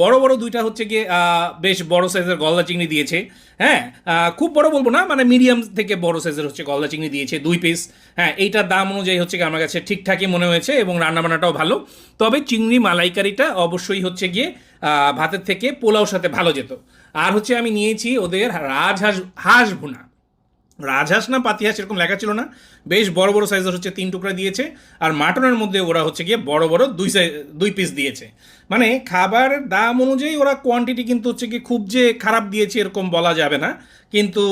বড় বড় দুইটা হচ্ছে গিয়ে বেশ বড় সাইজের গলদা চিংড়ি দিয়েছে। হ্যাঁ খুব বড় বলব না মানে মিডিয়াম থেকে বড় সাইজের হচ্ছে গলদা চিংড়ি দিয়েছে, দুই পিস হ্যাঁ এইটার দাম অনুযায়ী হচ্ছে আমার কাছে ঠিকঠাকই মনে হয়েছে এবং রান্নাবান্নাটাও ভালো। তবে চিংড়ি মালাইকারিটা অবশ্যই হচ্ছে গিয়ে ভাতের থেকে পোলাওর সাথে ভালো যেত। আর হচ্ছে আমি নিয়েছি ওদের রাজহাঁস হাঁস ভুনা। রাজহাঁস না পাতিহাঁস এরকম লেখা ছিল না। বেশ বড় বড় সাইজের হচ্ছে তিন টুকরা দিয়েছে আর মাটনের মধ্যে ওরা হচ্ছে গিয়ে বড় বড় দুই সাইজ দুই পিস দিয়েছে। মানে খাবার দাম অনুযায়ী ওরা কোয়ান্টিটি কিন্তু হচ্ছে কি খুব যে খারাপ দিয়েছে এরকম বলা যাবে না। কিন্তু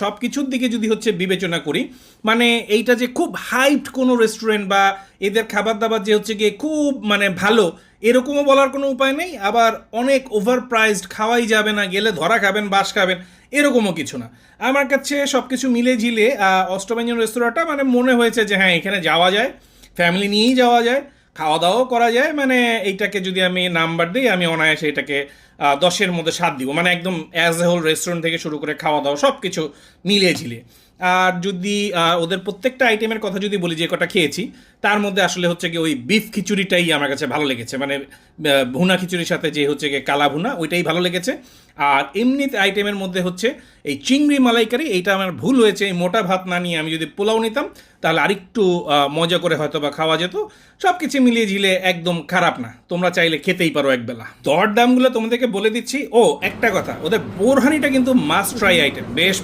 সব কিছুর দিকে যদি হচ্ছে বিবেচনা করি মানে এইটা যে খুব হাইট কোনো রেস্টুরেন্ট বা এদের খাবার দাবার যে হচ্ছে গিয়ে খুব মানে ভালো, এরকমও বলার কোনো উপায় নেই। আবার অনেক ওভার প্রাইসড খাওয়াই যাবে না, গেলে ধরা খাবেন, বাস খাবেন। এরকমও কিছু না। আমার কাছে সব কিছু মিলে ঝিলে অষ্টব্যঞ্জন রেস্তোরাঁটা মানে মনে হয়েছে যে হ্যাঁ এখানে যাওয়া যায় ফ্যামিলি নিয়েই যাওয়া যায় খাওয়া দাওয়াও করা যায় মানে এইটাকে যদি আমি নাম্বার দিই, আমি অনায়াসে এটাকে দশের মধ্যে সাত দিব। মানে একদম অ্যাজ এ হোল রেস্টুরেন্ট থেকে শুরু করে খাওয়া দাওয়া সব কিছু মিলিয়ে ঝিলিয়ে আর যদি ওদের প্রত্যেকটা আইটেমের কথা যদি বলি যে কটা খেয়েছি, তার মধ্যে আসলে হচ্ছে কি ওই বিফ খিচুড়িটাই আমার কাছে ভালো লেগেছে। মানে ভুনা খিচুড়ির সাথে যে হচ্ছে গিয়ে কালা ভুনা, ওইটাই ভালো লেগেছে। আর এমনি আইটেমের মধ্যে হচ্ছে এই চিংড়ি মালাইকারি, এইটা আমার ভুল হয়েছে, এই মোটা ভাত না নিয়ে আমি যদি পোলাও নিতাম, তাহলে আরেকটু মজা করে হয়তো বা খাওয়া যেত। সব কিছু মিলিয়ে ঝিলে একদম খারাপ না। তোমরা চাইলে খেতেই পারো একবেলা। দর দামগুলো তোমাদেরকে বলে দিচ্ছি। ও, একটা কথা, ওদের বোরহানিটা কিন্তু মাস্ট ট্রাই আইটেম বেশ।